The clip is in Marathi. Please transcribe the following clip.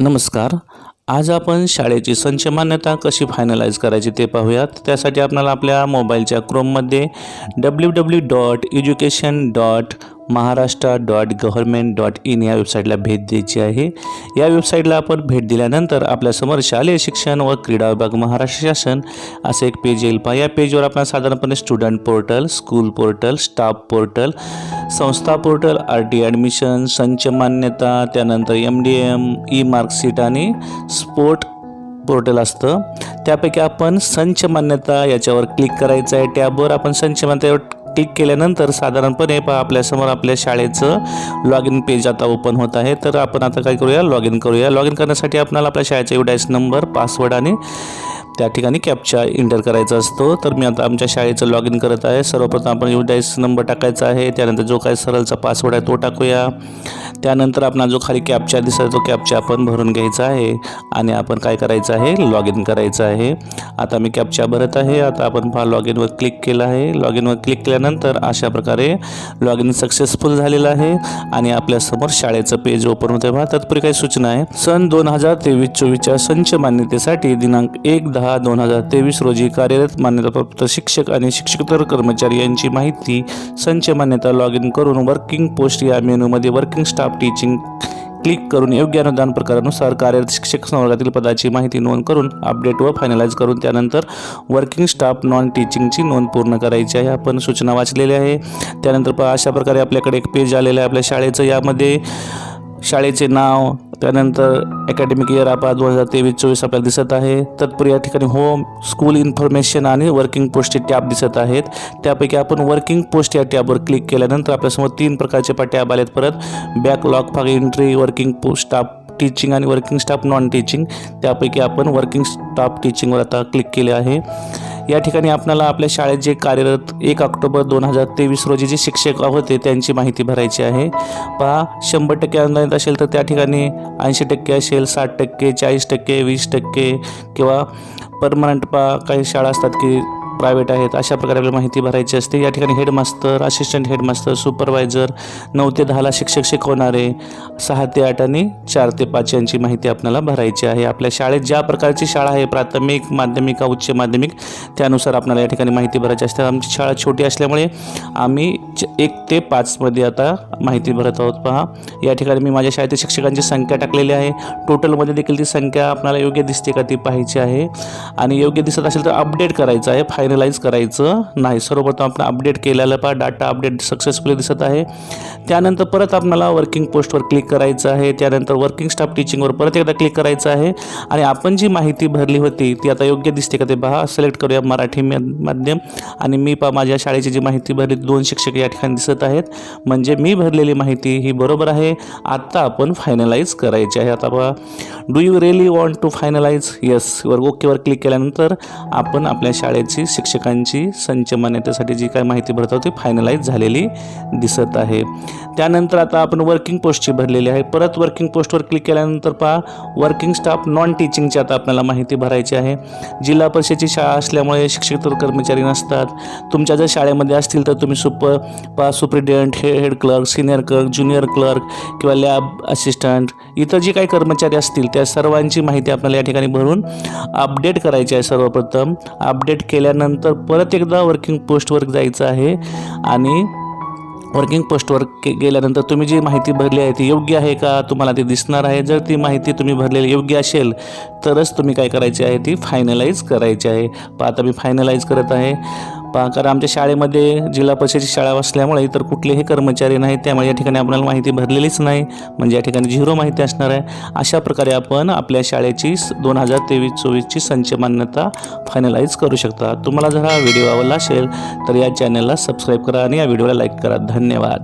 नमस्कार. आज आपण शाळेची संच मान्यता कशी फायनलाइज करायची ते पाहूयात. त्यासाठी आपल्याला आपल्या मोबाईलच्या क्रोममध्ये W W dot education dot Maharashtra dot government dot in या वेबसाईटला भेट द्यायची आहे. या वेबसाईटला आपण भेट दिल्यानंतर आपल्यासमोर शालेय शिक्षण व क्रीडा विभाग महाराष्ट्र शासन असं एक पेज येईल. पहा या पेजवर आपण साधारणपणे student portal school portal staff portal संस्था पोर्टल आर टी ॲडमिशन संच मान्यता त्यानंतर M D M E marksheet आणि स्पोर्ट पोर्टल असतं. त्यापैकी आपण संच मान्यता याच्यावर क्लिक करायचं आहे. टॅबवर आपण संच मान्यतेवर टिक केल्यानंतर साधारणपणे पहा आपल्यासमोर आपल्या शाळेचं लॉग इन पेज आता ओपन होत आहे. तर आपण आता काय करूया? लॉग इन करूया. लॉग इन करण्यासाठी आपल्याला आपल्या शाळेचा युडायस नंबर पासवर्ड आणि त्या ठिकाणी कॅपचा इंटर करायचा असतो. तर मी आता आमच्या शाळेचं लॉग इन करत आहे. सर्वप्रथम आपण युडायस नंबर टाकायचा आहे. त्यानंतर जो काही सरळचा पासवर्ड आहे तो टाकूया. त्यानंतर आपला जो खाली कॅपचा दिसतो तो कॅपचा आपण भरून घ्यायचा आहे. आणि आपण काय करायचं आहे? लॉग इन करायचं आहे. आता मी कॅपचा भरत आहे. आता आपण पहा लॉग इनवर क्लिक केलं आहे. लॉग इनवर क्लिक केल्यानंतर अशा प्रकारे लॉग इन सक्सेसफुल झालेलं आहे. आणि आपल्यासमोर शाळेचं पेज ओपन होतं पहा तत्पूर्वी काही सूचना आहे. सन दोन हजार तेवीस चोवीसच्या संच मान्यतेसाठी दिनांक एक दहा दहा दोन हजार तेवीस रोजी कार्यरत मान्यताप्राप्त शिक्षक आणि शिक्षकोत्तर कर्मचारी यांची माहिती संच मान्यता लॉग इन करून वर्किंग पोस्ट या मेनूमध्ये वर्किंग स्टाफ टीचिंग क्लिक करून योग्य अनुदान प्रकारानुसार कार्यरत शिक्षक संवर्गातील पदाची माहिती नोंद करून अपडेट व फायनलाइज करून त्यानंतर वर्किंग स्टाफ नॉन टीचिंगची नोंद पूर्ण करायची आहे. आपण सूचना वाचलेली आहे. त्यानंतर अशा प्रकारे आपल्याकडे एक पेज आलेलं आहे आपल्या शाळेचं. यामध्ये शाळेचे नाव त्यानंतर अकॅडमिक इयर आपला दोन हजार तेवीस चोवीस आपल्याला दिसत आहे. तत्पूर्वी या ठिकाणी होम स्कूल इन्फॉर्मेशन आणि वर्किंग पोस्टचे टॅब दिसत आहेत. त्यापैकी आपण वर्किंग पोस्ट या टॅबवर क्लिक केल्यानंतर आपल्यासमोर तीन प्रकारचे टॅब आलेत परत. बॅकलॉग फाग entry working post staff teaching आणि वर्किंग स्टाफ नॉन टीचिंग त्यापैकी आपण वर्किंग स्टाफ टीचिंगवर आता क्लिक केले आहे. या ठिकाणी आपल्याला आपल्या शाळेत जे कार्यरत एक ऑक्टोबर दोन हजार तेवीस रोजी जे शिक्षक होते त्यांची माहिती भरायची आहे. पहा शंभर टक्के अनुदानित असेल तर त्या ठिकाणी ऐंशी टक्के असेल साठ टक्के चाळीस टक्के वीस टक्के किंवा परमनंट पा काही शाळा असतात की प्रायव्हेट आहेत अशा प्रकारे आपल्याला माहिती भरायची असते. या ठिकाणी हेडमास्तर असिस्टंट हेडमास्तर सुपरवायझर नऊ ते दहाला शिक्षक शिकवणारे सहा ते आठ आणि चार ते पाच यांची माहिती आपल्याला भरायची आहे. आपल्या शाळेत ज्या प्रकारची शाळा आहे प्राथमिक माध्यमिक उच्च माध्यमिक त्यानुसार आपल्याला या ठिकाणी माहिती भरायची असते. आमची शाळा छोटी असल्यामुळे आम्ही एक ते पाचमध्ये आता माहिती भरत आहोत. पहा या ठिकाणी मी माझ्या शाळेतील शिक्षकांची संख्या टाकलेली आहे. टोटलमध्ये देखील ती संख्या आपल्याला योग्य दिसते का ती पाहायची आहे. आणि योग्य दिसत असेल तर अपडेट करायचं आहे. फायनल फायनलाइज करायचं नाही. सर्वप्रथम आपण अपडेट केलेलं पहा. डाटा अपडेट सक्सेसफुली दिसत आहे. त्यानंतर परत आपल्याला वर्किंग पोस्टवर क्लिक करायचं आहे. त्यानंतर वर्किंग स्टाफ टीचिंगवर परत एकदा क्लिक करायचं आहे. आणि आपण जी माहिती भरली होती ती आता योग्य दिसते का ते पहा. सिलेक्ट करूया मराठी माध्यम. आणि मी पहा माझ्या शाळेची जी माहिती भरली दोन शिक्षक या ठिकाणी दिसत आहेत. म्हणजे मी भरलेली माहिती ही बरोबर आहे. आत्ता आपण फायनलाइज करायची आहे. आता पहा. Do you really want to finalize yes वर ओकेवर क्लिक केल्यानंतर आपण आपल्या शाळेची शिक्षकांची संच मान्यतेसाठी जी काय माहिती भरत ती फायनलाईज झालेली दिसत आहे. त्यानंतर आता आपण वर्किंग पोस्टची भरलेली आहे. परत वर्किंग पोस्टवर क्लिक केल्यानंतर पहा वर्किंग स्टाफ नॉन टीचिंगची आता आपल्याला माहिती भरायची आहे. जिल्हा परिषदेची शाळा असल्यामुळे शिक्षक तर कर्मचारी नसतात. तुमच्या जर शाळेमध्ये असतील तर तुम्ही सुपर पा सुप्रिटेंडंट हे head clerk senior clerk junior clerk किंवा लॅब असिस्टंट इतर जे काही कर्मचारी असतील त्या सर्वांची माहिती आपल्याला या ठिकाणी भरून अपडेट करायची आहे सर्वप्रथम. अपडेट केल्यानंतर नंतर परत एकदा वर्किंग पोस्टवर जायचं आहे. आणि वर्किंग पोस्टवर के गेल्यानंतर तुम्ही जी माहिती भरली आहे ती योग्य आहे का? तुम्हाला ती दिसणार आहे. जर ती माहिती तुम्ही भरलेली योग्य असेल तरच तुम्ही काय करायची आहे? ती फायनलाइज करायची आहे. पहा आता मी फायनलाइज करत आहे. पहा कारण आमच्या शाळेमध्ये जिल्हा परिषदेची शाळा असल्यामुळे इतर कुठलेही कर्मचारी नाहीत. त्यामुळे या ठिकाणी आपल्याला माहिती भरलेलीच नाही. म्हणजे या ठिकाणी झिरो माहिती असणार आहे. अशा प्रकारे आपण आपल्या शाळेची दोन हजार तेवीस चोवीसची संच मान्यता फायनलाइज करू शकता. तुम्हाला जर हा व्हिडिओ आवडला असेल तर या चॅनलला सबस्क्राईब करा आणि या व्हिडिओला लाईक करा. धन्यवाद.